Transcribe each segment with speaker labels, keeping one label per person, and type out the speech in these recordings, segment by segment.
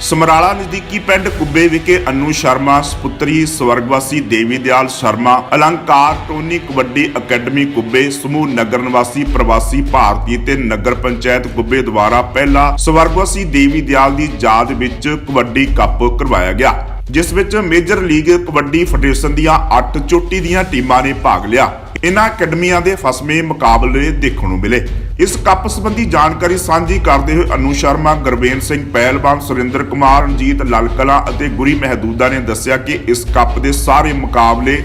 Speaker 1: ਸਮਰਾਲਾ ਨਜ਼ਦੀਕੀ ਪਿੰਡ ਕੁੱਬੇ ਵਿਖੇ ਅਨੂ ਸ਼ਰਮਾ, ਸੁਪੁੱਤਰੀ ਸਵਰਗਵਾਸੀ ਦੇਵੀ ਦਿਆਲ ਸ਼ਰਮਾ, ਅਲੰਕਾਰ ਟੋਨੀ ਕਬੱਡੀ ਅਕੈਡਮੀ ਕੁੱਬੇ, ਸਮੂਹ ਨਗਰ ਨਿਵਾਸੀ ਪ੍ਰਵਾਸੀ ਭਾਰਤੀ ਤੇ ਨਗਰ ਪੰਚਾਇਤ ਕੁੱਬੇ ਦੁਆਰਾ ਪਹਿਲਾ ਸਵਰਗਵਾਸੀ ਦੇਵੀ ਦਿਆਲ ਦੀ ਯਾਦ ਵਿੱਚ ਕਬੱਡੀ ਕੱਪ ਕਰਵਾਇਆ ਗਿਆ, ਜਿਸ ਵਿੱਚ ਮੇਜਰ ਲੀਗ ਕਬੱਡੀ ਫੈਡਰੇਸ਼ਨ ਦੀਆਂ 8 ਚੋਟੀ ਦੀਆਂ ਟੀਮਾਂ ਨੇ ਭਾਗ ਲਿਆ। ਇਨ੍ਹਾਂ ਅਕੈਡਮੀਆਂ ਦੇ ਫਸਵੇਂ ਮੁਕਾਬਲੇ ਦੇਖਣ ਨੂੰ ਮਿਲੇ। ਇਸ ਕੱਪ ਸੰਬੰਧੀ ਜਾਣਕਾਰੀ ਸਾਂਝੀ ਕਰਦੇ ਹੋਏ ਅਨੂ ਸ਼ਰਮਾ ਗੁਰਬੇਨ ਸਿੰਘ ਪਹਿਲਵਾਨ, ਸੁਰਿੰਦਰ ਕੁਮਾਰ, ਰਣਜੀਤ ਲਲਕਲਾ ਅਤੇ ਗੁਰੀ ਮਹਿਦੂਦਾ ਨੇ ਦੱਸਿਆ ਕਿ ਇਸ ਕੱਪ ਦੇ ਸਾਰੇ ਮੁਕਾਬਲੇ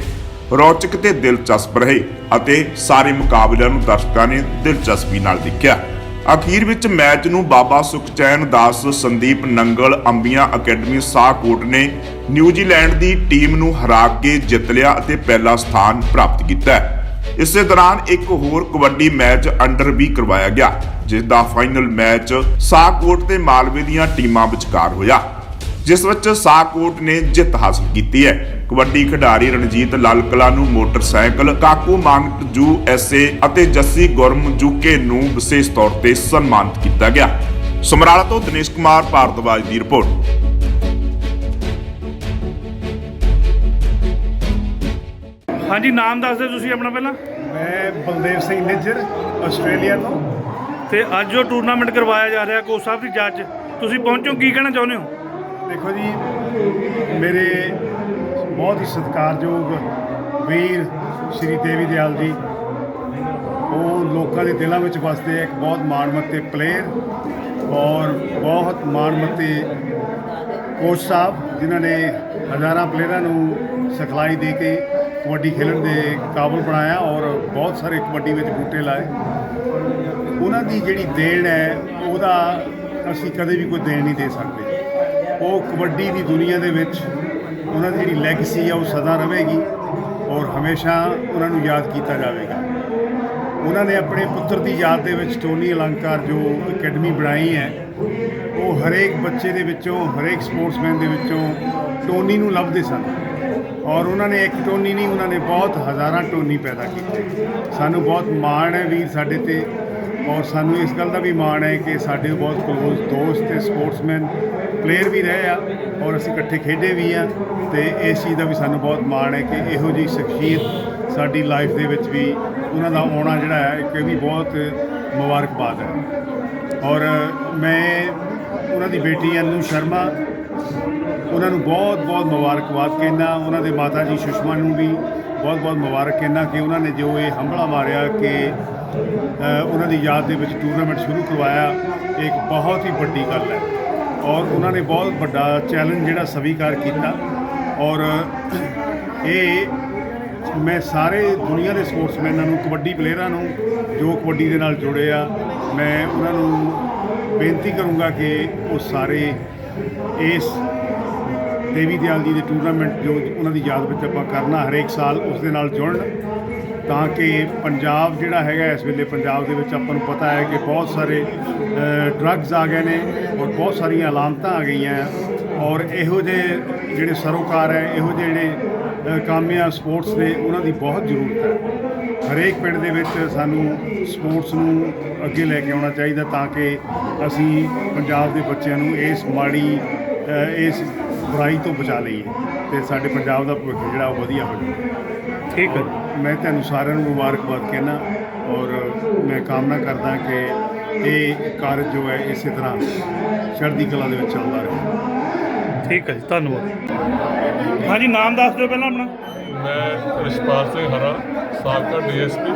Speaker 1: ਰੌਚਕ ਤੇ ਦਿਲਚਸਪ ਰਹੇ ਅਤੇ ਸਾਰੇ ਮੁਕਾਬਲਿਆਂ ਨੂੰ ਦਰਸ਼ਕਾਂ ਨੇ ਦਿਲਚਸਪੀ ਨਾਲ ਦੇਖਿਆ। ਅਖੀਰ ਵਿੱਚ ਮੈਚ ਨੂੰ ਬਾਬਾ ਸੁਖਚੈਨ ਦਾਸ, ਸੰਦੀਪ ਨੰਗਲ, ਅੰਬੀਆਂ ਅਕੈਡਮੀ, ਸਾਹਕੋਟ ਨੇ ਨਿਊਜ਼ੀਲੈਂਡ ਦੀ ਟੀਮ ਨੂੰ ਹਰਾ ਕੇ ਜਿੱਤ ਲਿਆ ਅਤੇ ਪਹਿਲਾ ਸਥਾਨ ਪ੍ਰਾਪਤ ਕੀਤਾ ਇਸੇ ਦੌਰਾਨ ਇੱਕ ਹੋਰ ਕਬੱਡੀ ਮੈਚ ਅੰਡਰ 20 ਕਰਵਾਇਆ ਗਿਆ ਜਿਸ ਦਾ ਫਾਈਨਲ ਮੈਚ ਸਾਹਕੋਟ ਤੇ ਮਾਲਵੇ ਦੀਆਂ ਟੀਮਾਂ ਵਿਚਕਾਰ ਹੋਇਆ, ਜਿਸ ਵਿੱਚ ਸਾਹਕੋਟ ਨੇ ਜਿੱਤ ਹਾਸਲ ਕੀਤੀ ਹੈ। ਕਬੱਡੀ ਖਿਡਾਰੀ ਰਣਜੀਤ ਲਾਲਕਲਾ ਨੂੰ ਮੋਟਰਸਾਈਕਲ, ਕਾਕੂ ਮੰਗਟ ਜੂ ਐਸਏ ਅਤੇ ਜੱਸੀ ਗੁਰਮ ਜੂਕੇ ਨੂੰ ਵਿਸ਼ੇਸ਼ ਤੌਰ ਤੇ ਸਨਮਾਨਿਤ ਕੀਤਾ ਗਿਆ। ਸਮਰਾਲਾ ਤੋਂ ਦਿਨੇਸ਼ ਕੁਮਾਰ ਭਾਰਤਵਾਜ ਦੀ ਰਿਪੋਰਟ।
Speaker 2: ਹਾਂਜੀ ਨਾਮ ਦੱਸ ਦਿਓ ਤੁਸੀਂ ਆਪਣਾ ਪਹਿਲਾਂ।
Speaker 3: ਮੈਂ ਬਲਦੇਵ ਸਿੰਘ ਨਿੱਜਰ ਆਸਟ੍ਰੇਲੀਆ ਤੋਂ।
Speaker 2: ਤੇ ਅੱਜ ਜੋ ਟੂਰਨਾਮੈਂਟ ਕਰਵਾਇਆ ਜਾ ਰਿਹਾ ਕੋਚ ਸਾਹਿਬ ਦੀ ਜੱਜ ਤੁਸੀਂ ਪਹੁੰਚੋ ਕੀ ਕਹਿਣਾ ਚਾਹੁੰਦੇ ਹੋ?
Speaker 3: ਦੇਖੋ ਜੀ ਮੇਰੇ ਬਹੁਤ ਹੀ ਸਤਿਕਾਰਯੋਗ ਵੀਰ ਸ਼੍ਰੀ ਦੇਵੀ ਦਿਆਲ ਜੀ ਉਹ ਲੋਕਾਂ ਦੇ ਦਿਲਾਂ ਵਿੱਚ ਵਸਦੇ ਇੱਕ ਬਹੁਤ ਮਾਣਮੱਤੇ ਪਲੇਅਰ ਔਰ ਬਹੁਤ ਮਾਣਮੱਤੇ ਕੋਚ ਸਾਹਿਬ ਜਿਨ੍ਹਾਂ ਨੇ ਹਜ਼ਾਰਾਂ ਪਲੇਅਰਾਂ ਨੂੰ ਸਿਖਲਾਈ ਦੇ ਕੇ ਕਬੱਡੀ ਖੇਡਣ ਦੇ ਕਾਬਲ ਬਣਾਇਆ ਔਰ ਬਹੁਤ ਸਾਰੇ ਕਬੱਡੀ ਵਿੱਚ ਬੂਟੇ ਲਾਏ। ਉਹਨਾਂ ਦੀ ਜਿਹੜੀ ਦੇਣ ਹੈ, ਉਹਦਾ ਅਸੀਂ ਕਦੇ ਵੀ ਕੋਈ ਦੇਣ ਨਹੀਂ ਦੇ ਸਕਦੇ। ਉਹ ਕਬੱਡੀ ਦੀ ਦੁਨੀਆ ਦੇ ਵਿੱਚ ਉਹਨਾਂ ਦੀ ਜਿਹੜੀ ਲੈਗੇਸੀ ਆ, ਉਹ ਸਦਾ ਰਹੇਗੀ ਔਰ ਹਮੇਸ਼ਾ ਉਹਨਾਂ ਨੂੰ ਯਾਦ ਕੀਤਾ ਜਾਵੇਗਾ। ਉਹਨਾਂ ਨੇ ਆਪਣੇ ਪੁੱਤਰ ਦੀ ਯਾਦ ਦੇ ਵਿੱਚ ਟੋਨੀ ਅਲੰਕਾਰ ਜੋ ਅਕੈਡਮੀ ਬਣਾਈ ਹੈ, ਉਹ ਹਰੇਕ ਬੱਚੇ ਦੇ ਵਿੱਚੋਂ, ਹਰੇਕ ਸਪੋਰਟਸਮੈਨ ਦੇ ਵਿੱਚੋਂ ਟੋਨੀ ਨੂੰ ਲੱਭਦੇ ਸਨ। ਔਰ ਉਹਨਾਂ ਨੇ ਇੱਕ ਟੋਨੀ ਨਹੀਂ, ਉਹਨਾਂ ਨੇ ਬਹੁਤ ਹਜ਼ਾਰਾਂ ਟੋਨੀ ਪੈਦਾ ਕੀਤੀ। ਸਾਨੂੰ ਬਹੁਤ ਮਾਣ ਹੈ ਵੀਰ ਸਾਡੇ ਤੇ, ਔਰ ਸਾਨੂੰ ਇਸ ਗੱਲ ਦਾ ਵੀ ਮਾਣ ਹੈ ਕਿ ਸਾਡੇ ਬਹੁਤ ਕਲੋਜ਼ ਦੋਸਤ ਤੇ ਸਪੋਰਟਸਮੈਨ ਪਲੇਅਰ ਵੀ ਰਹੇ ਆ, ਔਰ ਅਸੀਂ ਇਕੱਠੇ ਖੇਡੇ ਵੀ ਆ, ਤੇ ਇਸ ਚੀਜ਼ ਦਾ ਵੀ ਸਾਨੂੰ ਬਹੁਤ ਮਾਣ ਹੈ ਕਿ ਇਹੋ ਜਿਹੀ ਸ਼ਖਸੀਅਤ ਸਾਡੀ ਲਾਈਫ ਦੇ ਵਿੱਚ ਵੀ ਉਹਨਾਂ ਦਾ ਆਉਣਾ ਜਿਹੜਾ ਹੈ ਕਿ ਵੀ ਬਹੁਤ ਮੁਬਾਰਕਬਾਦ ਹੈ। ਔਰ ਮੈਂ ਉਹਨਾਂ ਦੀ ਬੇਟੀ ਅਨੂ ਸ਼ਰਮਾ ਉਹਨਾਂ ਨੂੰ ਬਹੁਤ ਬਹੁਤ ਮੁਬਾਰਕਬਾਦ ਕਹਿੰਦਾ, ਉਹਨਾਂ ਦੇ ਮਾਤਾ ਜੀ ਸੁਸ਼ਮਾ ਨੂੰ ਵੀ ਬਹੁਤ ਬਹੁਤ ਮੁਬਾਰਕ ਕਹਿੰਦਾ ਕਿ ਉਹਨਾਂ ਨੇ ਜੋ ਇਹ ਹੰਭਲਾ ਮਾਰਿਆ ਕਿ ਉਹਨਾਂ ਦੀ ਯਾਦ ਦੇ ਵਿੱਚ ਟੂਰਨਾਮੈਂਟ ਸ਼ੁਰੂ ਕਰਵਾਇਆ, ਇਹ ਇੱਕ ਬਹੁਤ ਹੀ ਵੱਡੀ ਗੱਲ ਹੈ। ਔਰ ਉਹਨਾਂ ਨੇ ਬਹੁਤ ਵੱਡਾ ਚੈਲੰਜ ਜਿਹੜਾ ਸਵੀਕਾਰ ਕੀਤਾ। ਔਰ ਇਹ ਮੈਂ ਸਾਰੇ ਦੁਨੀਆ ਦੇ ਸਪੋਰਟਸਮੈਨਾਂ ਨੂੰ, ਕਬੱਡੀ ਪਲੇਅਰਾਂ ਨੂੰ ਜੋ ਕਬੱਡੀ ਦੇ ਨਾਲ ਜੁੜੇ ਆ, ਮੈਂ ਉਹਨਾਂ ਨੂੰ ਬੇਨਤੀ ਕਰੂੰਗਾ ਕਿ ਉਹ ਸਾਰੇ ਇਸ ਦੇਵੀ ਦਿਆਲ ਜੀ ਦੇ ਟੂਰਨਾਮੈਂਟ ਜੋ ਉਹਨਾਂ ਦੀ ਯਾਦ ਵਿੱਚ ਆਪਾਂ ਕਰਨਾ ਹਰੇਕ ਸਾਲ ਉਸ ਦੇ ਨਾਲ ਜੁੜਨ ਤਾਂ ਕਿ ਪੰਜਾਬ ਜਿਹੜਾ ਹੈਗਾ ਇਸ ਵੇਲੇ ਪੰਜਾਬ ਦੇ ਵਿੱਚ ਆਪਾਂ ਨੂੰ ਪਤਾ ਹੈ ਕਿ ਬਹੁਤ ਸਾਰੇ ਡਰੱਗਸ ਆ ਗਏ ਨੇ ਔਰ ਬਹੁਤ ਸਾਰੀਆਂ ਅਲਾਮਤਾਂ ਆ ਗਈਆਂ ਔਰ ਇਹੋ ਜਿਹੇ ਜਿਹੜੇ ਸਰੋਕਾਰ ਹੈ ਇਹੋ ਜਿਹੇ ਜਿਹੜੇ ਅ, ਕਾਮਯਾਬ ਸਪੋਰਟਸ ਦੇ ਉਹਨਾਂ ਦੀ ਬਹੁਤ ਜ਼ਰੂਰਤ ਹੈ। ਹਰੇਕ ਪਿੰਡ ਦੇ ਵਿੱਚ ਸਾਨੂੰ ਸਪੋਰਟਸ ਨੂੰ ਅੱਗੇ ਲੈ ਕੇ ਆਉਣਾ ਚਾਹੀਦਾ ਤਾਂ ਕਿ ਅਸੀਂ ਪੰਜਾਬ ਦੇ ਬੱਚਿਆਂ ਨੂੰ ਇਸ ਮਾੜੀ ਇਸ ਬੁਰਾਈ ਤੋਂ ਬਚਾ ਲਈਏ ਤੇ ਸਾਡੇ ਪੰਜਾਬ ਦਾ ਭਵਿੱਖ ਜਿਹੜਾ ਉਹ ਵਧੀਆ ਹੋ ਜਾਵੇ
Speaker 2: ਠੀਕ ਹੈ।
Speaker 3: ਮੈਂ ਤੁਹਾਨੂੰ ਸਾਰਿਆਂ ਨੂੰ ਮੁਬਾਰਕਬਾਦ ਕਹਿਣਾ ਔਰ ਮੈਂ ਕਾਮਨਾ ਕਰਦਾ ਕਿ ਇਹ ਕਾਰਜ ਜੋ ਹੈ ਇਸੇ ਤਰ੍ਹਾਂ ਚੜ੍ਹਦੀ ਕਲਾ ਦੇ ਵਿੱਚ ਚੱਲਦਾ ਰਹੇ।
Speaker 2: ਠੀਕ ਹੈ ਜੀ ਧੰਨਵਾਦ। ਹਾਂਜੀ ਨਾਮ ਦੱਸ ਦਿਓ ਪਹਿਲਾਂ ਆਪਣਾ।
Speaker 4: ਮੈਂ ਰਿਸ਼ਪਾਲ ਸਿੰਘ ਹਰਾ ਸਾਬਕਾ ਡੀਐਸਪੀ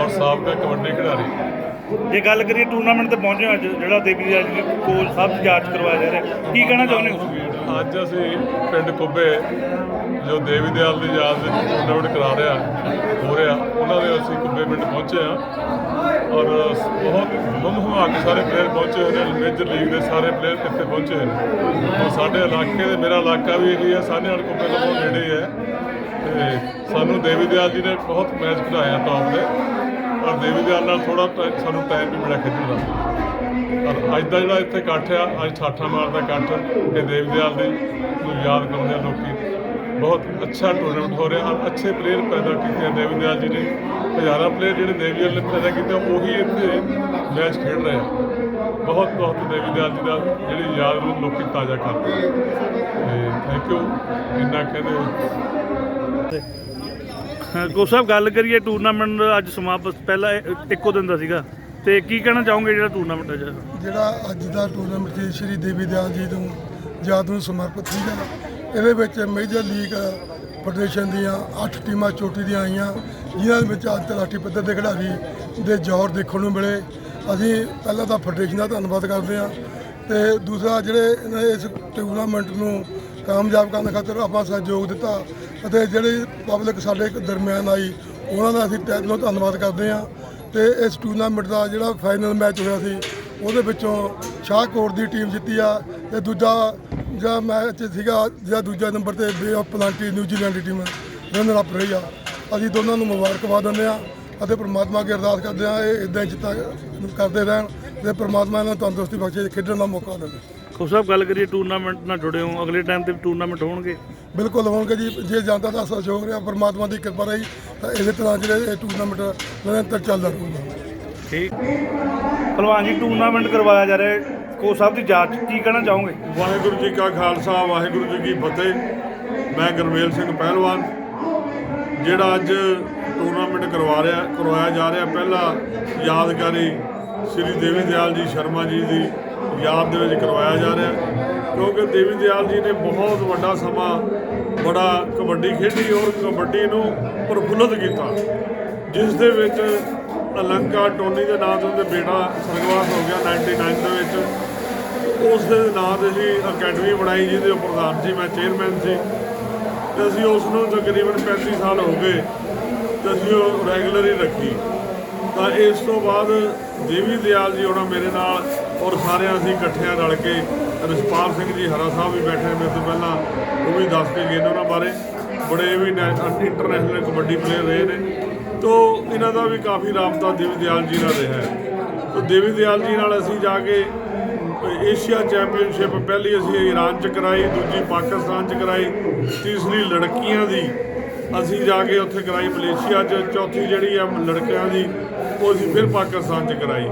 Speaker 4: ਔਰ ਸਾਬਕਾ ਕਬੱਡੀ ਖਿਡਾਰੀ।
Speaker 2: ਜੇ ਗੱਲ ਕਰੀਏ ਟੂਰਨਾਮੈਂਟ ਤੇ ਪਹੁੰਚੇ ਅੱਜ ਜਿਹੜਾ ਦੇਵੀ ਜੀ ਅੱਜ ਕੋਚ ਸਾਹਿਬ ਜਾਂਚ ਕਰਵਾਇਆ ਜਾ ਰਿਹਾ ਕੀ ਕਹਿਣਾ ਚਾਹੁੰਦੇ ਹੋ?
Speaker 4: ਅੱਜ ਅਸੀਂ ਪਿੰਡ ਕੁੱਬੇ ਜੋ ਦੇਵੀ ਦਿਆਲ ਦੀ ਯਾਦ ਵਿੱਚ ਟੂਰਨਾਮੈਂਟ ਕਰਾ ਰਿਹਾ, ਹੋ ਰਿਹਾ, ਉਹਨਾਂ ਦੇ ਅਸੀਂ ਕੁੱਬੇ ਪਿੰਡ ਪਹੁੰਚੇ ਆ ਔਰ ਬਹੁਤ ਹੁੰਮ ਹੁਮਾ ਕੇ ਸਾਰੇ ਪਲੇਅਰ ਪਹੁੰਚੇ ਹੋਏ ਨੇ ਮੇਜਰ ਲੀਗ ਦੇ ਸਾਰੇ ਪਲੇਅਰ ਇੱਥੇ ਪਹੁੰਚੇ ਹੋਏ ਨੇ। ਔਰ ਸਾਡੇ ਇਲਾਕੇ ਦੇ, ਮੇਰਾ ਇਲਾਕਾ ਵੀ ਇਹੀ ਹੈ ਸਾਨੇ ਵਾਲ ਕੁੱਬੇ ਤੋਂ ਨੇੜੇ ਹੈ ਤੇ ਸਾਨੂੰ ਦੇਵੀ ਦਿਆਲ ਜੀ ਨੇ ਬਹੁਤ ਮੈਚ ਖਿਡਾਇਆ ਟੌਪ ਦੇ। ਔਰ ਦੇਵੀ ਦਿਆਲ ਨਾਲ ਥੋੜਾ ਸਾਨੂੰ ਟਾਈਮ ਵੀ ਮਿਲਿਆ ਖੇਡਣ ਦਾ। ਪਰ ਅੱਜ ਦਾ ਜਿਹੜਾ ਇੱਥੇ ਇਕੱਠ ਆ ਅੱਜ ਠਾਠਾ ਮਾਰਦਾ ਇਕੱਠ ਕਿ ਦੇਵਦਿਆਲ ਦੇ ਨੂੰ ਯਾਦ ਕਰਦੇ ਆ ਲੋਕੀ। ਬਹੁਤ ਅੱਛਾ ਟੂਰਨਾਮੈਂਟ ਹੋ ਰਿਹਾ ਔਰ ਅੱਛੇ ਪਲੇਅਰ ਪੈਦਾ ਕੀਤੇ ਆ ਦੇਵ ਦਿਆਲ ਜੀ ਨੇ। ਹਜ਼ਾਰਾਂ ਪਲੇਅਰ ਜਿਹੜੇ ਦੇਵੀਵਾਲ ਨੇ ਪੈਦਾ ਕੀਤੇ ਉਹੀ ਇੱਥੇ ਮੈਚ ਖੇਡ ਰਹੇ ਆ। ਬਹੁਤ ਬਹੁਤ ਦੇਵੀਵਾਲ ਜੀ ਦਾ ਜਿਹੜੀ ਯਾਦ ਨੂੰ ਲੋਕੀ ਤਾਜ਼ਾ ਕਰਦੇ ਆ। ਤੇ ਥੈਂਕ ਯੂ ਇੰਨਾ ਕਹਿੰਦੇ
Speaker 2: ਹਾਂ, ਕੋ ਸਾਹਿਬ ਗੱਲ ਕਰੀਏ ਟੂਰਨਾਮੈਂਟ ਅੱਜ ਸਮਾਪਤ ਪਹਿਲਾ ਇੱਕੋ ਦਿਨ ਦਾ ਸੀਗਾ। ਤੇ ਕੀ ਕਹਿਣਾ ਚਾਹੋਗੇ ਜਿਹੜਾ ਟੂਰਨਾਮੈਂਟ ਹੈ
Speaker 5: ਜਿਹੜਾ? ਅੱਜ ਦਾ ਟੂਰਨਾਮੈਂਟ ਜੀ ਸ਼੍ਰੀ ਦੇਵੀ ਦਿਆਲ ਜੀ ਨੂੰ, ਯਾਦ ਨੂੰ ਸਮਰਪਿਤ ਸੀਗਾ ਇਹਦੇ ਵਿੱਚ ਮੇਜਰ ਲੀਗ ਫੈਡਰੇਸ਼ਨ ਦੀਆਂ 8 ਟੀਮਾਂ ਚੋਟੀ ਦੀਆਂ ਆਈਆਂ ਜਿਨ੍ਹਾਂ ਦੇ ਵਿੱਚ ਅੰਤਰਰਾਸ਼ਟਰੀ ਪੱਧਰ ਦੇ ਖਿਡਾਰੀ ਦੇ ਜੋਰ ਦੇਖਣ ਨੂੰ ਮਿਲੇ। ਅਸੀਂ ਪਹਿਲਾਂ ਤਾਂ ਫੈਡਰੇਸ਼ਨ ਦਾ ਧੰਨਵਾਦ ਕਰਦੇ ਹਾਂ ਤੇ ਦੂਸਰਾ ਜਿਹੜੇ ਇਹਨਾਂ ਇਸ ਟੂਰਨਾਮੈਂਟ ਨੂੰ ਕਾਮਯਾਬ ਕਰਨ ਖਾਤਰ ਆਪਾਂ ਸਹਿਯੋਗ ਦਿੱਤਾ ਅਤੇ ਜਿਹੜੀ ਪਬਲਿਕ ਸਾਡੇ ਦਰਮਿਆਨ ਆਈ, ਉਹਨਾਂ ਦਾ ਅਸੀਂ ਤਹਿ ਦਿਲੋਂ ਧੰਨਵਾਦ ਕਰਦੇ ਹਾਂ। ਤੇ ਇਸ ਟੂਰਨਾਮੈਂਟ ਦਾ ਜਿਹੜਾ ਫਾਈਨਲ ਮੈਚ ਹੋਇਆ ਸੀ, ਉਹਦੇ ਵਿੱਚੋਂ ਸ਼ਾਹਕੋਟ ਦੀ ਟੀਮ ਜਿੱਤੀ ਆ ਤੇ ਦੂਜਾ ਜਿਹੜਾ ਮੈਚ ਸੀਗਾ, ਜਿਹੜਾ ਦੂਜਾ ਨੰਬਰ ਤੇ Bay of Plenty New Zealand the team runner up ਰਹੀ ਆ। ਅਸੀਂ ਦੋਨਾਂ ਨੂੰ ਮੁਬਾਰਕਬਾਦ ਦਿੰਦੇ ਆ ਅਤੇ ਪ੍ਰਮਾਤਮਾ ਅੱਗੇ ਅਰਦਾਸ ਕਰਦੇ ਆ, ਇਹ ਇਦਾਂ ਜਿੱਤਾਂ, ਕਰਦੇ ਰਹਿਣ ਤੇ ਪ੍ਰਮਾਤਮਾ ਇਹਨਾਂ ਨੂੰ ਤੰਦਰੁਸਤੀ ਬਖਸ਼ੇ, ਖੇਡਣ ਦਾ ਮੌਕਾ ਦੇਵੇ।
Speaker 2: ਕੋ ਸਾਹਿਬ ਗੱਲ ਕਰੀਏ ਟੂਰਨਾਮੈਂਟ ਨਾਲ ਜੁੜੇ ਹੋ ਅਗਲੇ ਟਾਈਮ ਤੇ ਵੀ ਟੂਰਨਾਮੈਂਟ ਹੋਣਗੇ।
Speaker 5: ਬਿਲਕੁਲ ਹੋਣਗੇ ਜੀ ਜੇ ਜਾਂਦਾ ਤਾਂ ਸਹਿਯੋਗ ਰਿਹਾ ਪ੍ਰਮਾਤਮਾ ਦੀ ਕਿਰਪਾ ਰਹੀ ਤਾਂ ਇਸੇ ਤਰ੍ਹਾਂ ਜਿਹੜੇ ਇਹ ਟੂਰਨਾਮੈਂਟ ਨਿਰੰਤਰ ਚੱਲਦਾ ਰਹੂਗਾ
Speaker 2: ਠੀਕ। ਭਲਵਾਨ ਜੀ ਟੂਰਨਾਮੈਂਟ ਕਰਵਾਇਆ ਜਾ ਰਿਹਾ ਹੈ ਕੋ ਸਾਹਿਬ ਦੀ ਜਾਂਚ ਕੀ ਕਹਿਣਾ ਚਾਹੋਗੇ?
Speaker 4: ਵਾਹਿਗੁਰੂ ਜੀ ਕਾ ਖਾਲਸਾ ਵਾਹਿਗੁਰੂ ਜੀ ਕੀ ਫਤਿਹ। ਮੈਂ ਗੁਰਮੇਲ ਸਿੰਘ ਪਹਿਲਵਾਨ ਜਿਹੜਾ ਅੱਜ ਟੂਰਨਾਮੈਂਟ ਕਰਵਾ ਰਿਹਾ ਕਰਵਾਇਆ ਜਾ ਰਿਹਾ ਪਹਿਲਾ ਯਾਦਗਾਰੀ ਸ੍ਰੀ ਦੇਵੀ ਦਿਆਲ ਜੀ ਸ਼ਰਮਾ ਜੀ ਦੀ ਯਾਦ ਦੇ ਵਿੱਚ ਕਰਵਾਇਆ ਜਾ ਰਿਹਾ ਕਿਉਂਕਿ ਦੇਵੀ ਦਿਆਲ ਜੀ ਨੇ ਬਹੁਤ ਵੱਡਾ ਸਮਾਂ ਬੜਾ ਕਬੱਡੀ ਖੇਡੀ ਔਰ ਕਬੱਡੀ ਨੂੰ ਪ੍ਰਫੁੱਲਤ ਕੀਤਾ, ਜਿਸ ਦੇ ਵਿੱਚ ਅਲੰਕਾ ਟੋਨੀ ਦੇ ਨਾਂ ਤੋਂ ਉਹਦੇ ਬੇਟਾ ਸਰਗਵਾਸ ਹੋ ਗਿਆ 99 ਦੇ ਵਿੱਚ। ਉਸ ਦੇ ਨਾਂ ਤੇ ਅਸੀਂ ਅਕੈਡਮੀ ਬਣਾਈ, ਜਿਹਦੇ ਪ੍ਰਧਾਨ ਸੀ, ਮੈਂ ਚੇਅਰਮੈਨ ਸੀ। ਤੇ ਅਸੀਂ ਉਸ ਨੂੰ ਤਕਰੀਬਨ 35 ਸਾਲ ਹੋ ਗਏ ਤੇ ਅਸੀਂ ਉਹ ਰੈਗੂਲਰ ਹੀ ਰੱਖੀ। ਤਾਂ ਇਸ ਤੋਂ ਬਾਅਦ ਦੇਵੀ ਦਿਆਲ ਜੀ ਹੋਣਾ ਮੇਰੇ ਨਾਲ ਔਰ ਸਾਰਿਆਂ ਅਸੀਂ ਇਕੱਠਿਆਂ ਰਲ ਕੇ ਰਿਸ਼ਪਾਲ ਸਿੰਘ ਜੀ, ਹਰਾ ਸਾਹਿਬ ਵੀ ਬੈਠੇ ਮੇਰੇ ਤੋਂ ਪਹਿਲਾਂ, ਉਹ ਵੀ ਦੱਸ ਕੇ ਗਏ ਨੇ ਉਹਨਾਂ ਬਾਰੇ। ਬੜੇ ਵੀ ਨੈਸ਼ਨਲ ਇੰਟਰਨੈਸ਼ਨਲ ਕਬੱਡੀ ਪਲੇਅਰ ਰਹੇ ਨੇ। ਤੋ ਇਹਨਾਂ ਦਾ ਵੀ ਕਾਫੀ ਰਾਬਤਾ ਦੇਵੀ ਦਿਆਲ ਜੀ ਨਾਲ ਰਿਹਾ ਤੋ ਦੇਵੀ ਦਿਆਲ ਜੀ ਨਾਲ ਅਸੀਂ ਜਾ ਕੇ ਏਸ਼ੀਆ ਚੈਂਪੀਅਨਸ਼ਿਪ ਪਹਿਲੀ ਅਸੀਂ ਈਰਾਨ ਚ ਕਰਾਈ, ਦੂਜੀ ਪਾਕਿਸਤਾਨ ਚ ਕਰਾਈ, ਤੀਸਰੀ ਲੜਕੀਆਂ ਦੀ ਅਸੀਂ ਜਾ ਕੇ ਉੱਥੇ ਕਰਾਈ ਮਲੇਸ਼ੀਆ ਚ ਚੌਥੀ ਜਿਹੜੀ ਆ ਲੜਕਿਆਂ ਦੀ, ਉਹ ਅਸੀਂ ਫਿਰ ਪਾਕਿਸਤਾਨ ਚ ਕਰਾਈ।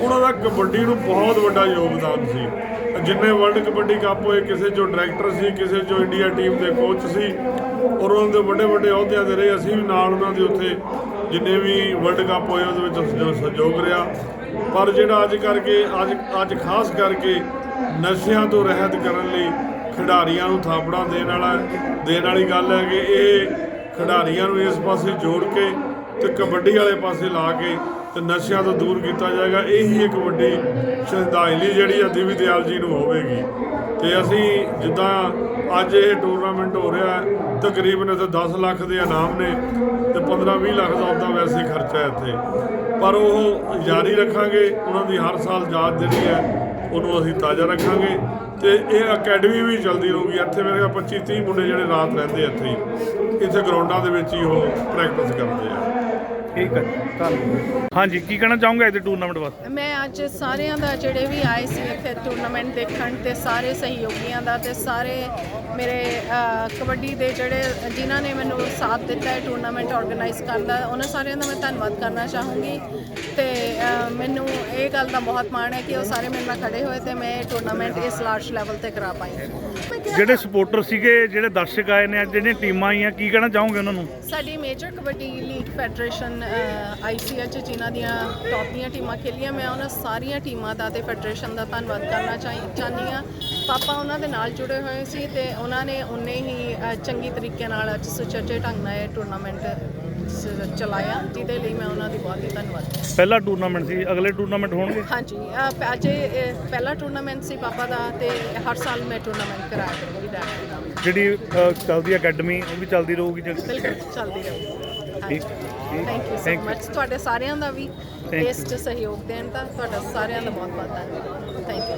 Speaker 4: ਉਹਨਾਂ ਦਾ ਕਬੱਡੀ ਨੂੰ ਬਹੁਤ ਵੱਡਾ ਯੋਗਦਾਨ ਸੀ। ਜਿੰਨੇ ਵਰਲਡ ਕਬੱਡੀ ਕੱਪ ਹੋਏ, ਕਿਸੇ ਚੋਂ ਡਾਇਰੈਕਟਰ ਸੀ, ਕਿਸੇ ਚੋਂ ਇੰਡੀਆ ਟੀਮ ਦੇ ਕੋਚ ਸੀ, ਔਰ ਉਹਨਾਂ ਦੇ ਵੱਡੇ ਵੱਡੇ ਅਹੁਦਿਆਂ ਦੇ ਰਹੇ। ਅਸੀਂ ਵੀ ਨਾਲ ਉਹਨਾਂ ਦੇ ਉੱਥੇ ਜਿੰਨੇ ਵੀ ਵਰਲਡ ਕੱਪ ਹੋਏ, ਉਹਦੇ ਵਿੱਚ ਸਹਿਯੋ- ਸਹਿਯੋਗ ਰਿਹਾ। ਪਰ ਜਿਹੜਾ ਅੱਜ ਕਰਕੇ, ਅੱਜ ਅੱਜ ਖਾਸ ਕਰਕੇ ਨਸ਼ਿਆਂ ਤੋਂ ਰਹਿਤ ਕਰਨ ਲਈ ਖਿਡਾਰੀਆਂ ਨੂੰ ਥਾਪੜਾ ਦੇਣ ਵਾਲਾ, ਦੇਣ ਵਾਲੀ ਗੱਲ ਹੈ ਕਿ ਇਹ ਖਿਡਾਰੀਆਂ ਨੂੰ ਇਸ ਪਾਸੇ ਜੋੜ ਕੇ ਤੇ ਕਬੱਡੀ ਵਾਲੇ ਪਾਸੇ ਲਾ ਕੇ ਤੇ ਨਸ਼ਿਆਂ ਤੋਂ ਦੂਰ ਕੀਤਾ ਜਾਏਗਾ। ਇਹੀ ਇੱਕ ਵੱਡੀ ਸ਼ਰਧਾਂਜਲੀ ਜਿਹੜੀ ਆ ਦੀਵੀ ਦਿਆਲ ਜੀ ਨੂੰ ਹੋਵੇਗੀ। ਤੇ ਅਸੀਂ ਜਿੱਦਾਂ ਅੱਜ ਇਹ ਟੂਰਨਾਮੈਂਟ ਹੋ ਰਿਹਾ ਹੈ, ਤਕਰੀਬਨ ਇੱਥੇ 10 ਲੱਖ ਦੇ ਇਨਾਮ ਨੇ ਤੇ 15-20 ਲੱਖ ਦਾ ਉਹਦਾ ਵੈਸੇ ਖਰਚਾ ਹੈ ਇੱਥੇ। ਪਰ ਉਹ ਜਾਰੀ ਰੱਖਾਂਗੇ, ਉਹਨਾਂ ਦੀ ਹਰ ਸਾਲ ਯਾਦ ਜਿਹੜੀ ਹੈ ਉਹਨੂੰ ਅਸੀਂ ਤਾਜ਼ਾ ਰੱਖਾਂਗੇ ਤੇ ਇਹ ਅਕੈਡਮੀ ਵੀ ਚੱਲਦੀ ਰਹੂਗੀ। ਇੱਥੇ ਮੇਰੇ ਖਿਆਲ 25 30 ਮੁੰਡੇ ਜਿਹੜੇ ਰਾਤ ਰਹਿੰਦੇ ਆ ਇੱਥੇ ਹੀ। ਇੱਥੇ ਗਰਾਊਂਡਾਂ ਦੇ ਵਿੱਚ ਹੀ ਉਹ ਪ੍ਰੈਕਟਿਸ ਕਰਦੇ ਆ।
Speaker 2: ਠੀਕ ਹੈ। ਧੰਨਵਾਦ। ਹਾਂਜੀ ਕੀ ਕਹਿਣਾ ਚਾਹੋਗੇ ਅੱਜ ਟੂਰਨਾਮੈਂਟ ਵਾਸਤੇ?
Speaker 6: ਮੈਂ ਅੱਜ ਸਾਰਿਆਂ ਦਾ ਜਿਹੜੇ ਵੀ ਆਏ ਸੀ ਇੱਥੇ ਟੂਰਨਾਮੈਂਟ ਦੇਖਣ ਤੇ ਸਾਰੇ ਸਹਿਯੋਗੀਆਂ ਦਾ ਤੇ ਸਾਰੇ ਮੇਰੇ ਅ, ਕਬੱਡੀ ਦੇ ਜਿਹੜੇ ਜਿਨ੍ਹਾਂ ਨੇ ਮੈਨੂੰ ਸਾਥ ਦਿੱਤਾ ਹੈ ਟੂਰਨਾਮੈਂਟ ਆਰਗੇਨਾਈਜ਼ ਕਰਨ ਦਾ ਉਹਨਾਂ ਸਾਰਿਆਂ ਦਾ ਮੈਂ ਧੰਨਵਾਦ ਕਰਨਾ ਚਾਹੂੰਗੀ। ਤੇ ਅ, ਮੈਨੂੰ ਇਹ ਗੱਲ ਦਾ ਬਹੁਤ ਮਾਣ ਹੈ ਕਿ ਉਹ ਸਾਰੇ ਮੇਰੇ ਨਾਲ ਖੜੇ ਹੋਏ ਤੇ ਮੈਂ ਇਹ ਟੂਰਨਾਮੈਂਟ ਇਸ ਲਾਰਜ ਲੈਵਲ ਤੇ ਕਰਾ ਪਾਈ।
Speaker 2: ਜਿਹੜੇ ਸਪੋਰਟਰ ਸੀਗੇ, ਜਿਹੜੇ ਦਰਸ਼ਕ ਆਏ ਨੇ, ਅੱਜ ਜਿਹੜੀਆਂ ਟੀਮਾਂ ਆਈਆਂ, ਕੀ ਕਹਿਣਾ ਚਾਹੋਗੇ ਉਹਨਾਂ ਨੂੰ?
Speaker 6: ਸਾਡੀ major kabaddi league federation ICH ਜਿਨ੍ਹਾਂ ਦੀਆਂ ਟੌਪ ਦੀਆਂ ਟੀਮਾਂ ਖੇਲੀਆਂ, ਮੈਂ ਉਹਨਾਂ ਸਾਰੀਆਂ ਟੀਮਾਂ ਦਾ ਤੇ ਫੈਡਰੇਸ਼ਨ ਦਾ ਧੰਨਵਾਦ ਕਰਨਾ ਚਾਹੀ- ਚਾਹੁੰਦੀ ਹਾਂ। ਪਾਪਾ ਉਹਨਾਂ ਦੇ ਨਾਲ ਜੁੜੇ ਹੋਏ ਸੀ ਤੇ ਉਹਨਾਂ ਨੇ ਉਨੇ ਹੀ ਚੰਗੀ ਤਰੀਕੇ ਨਾਲ ਅੱਜ ਸੁਚੱਜੇ ਢੰਗ ਨਾਲ ਇਹ ਟੂਰਨਾਮੈਂਟ ਚਲਾਇਆ ਜਿਹਦੇ ਲਈ ਮੈਂ ਉਹਨਾਂ ਦੀ ਬਹੁਤ ਹੀ ਧੰਨਵਾਦ
Speaker 2: ਪਹਿਲਾ ਟੂਰਨਾਮੈਂਟ ਸੀ ਅਗਲੇ ਟੂਰਨਾਮੈਂਟ ਹੋਣਗੇ?
Speaker 6: ਹਾਂਜੀ ਅ, ਪ- ਅੱਜ ਇਹ ਪਹਿਲਾ ਟੂਰਨਾਮੈਂਟ ਸੀ ਪਾਪਾ ਦਾ ਤੇ ਹਰ ਸਾਲ ਮੈਂ ਟੂਰਨਾਮੈਂਟ ਕਰਾਇਆ ਕਰੂੰਗੀ ਦਾ
Speaker 2: ਜਿਹੜੀ ਅ, ਚੱਲਦੀ ਅਕੈਡਮੀ ਉਹ ਵੀ ਚੱਲਦੀ ਰਹੂਗੀ ਜੀ
Speaker 6: ਬਿਲਕੁਲ ਚੱਲਦੀ ਰਹੂ
Speaker 2: ਠੀਕ
Speaker 6: thank you so
Speaker 2: Thank you.
Speaker 6: Much ਤੁਹਾਡੇ ਸਾਰਿਆਂ ਦਾ ਵੀ
Speaker 2: Thank
Speaker 6: ਇਸ 'ਚ ਸਹਿਯੋਗ ਦੇਣ ਦਾ ਤੁਹਾਡਾ ਸਾਰਿਆਂ ਦਾ ਬਹੁਤ ਬਹੁਤ ਧੰਨਵਾਦ। Thank you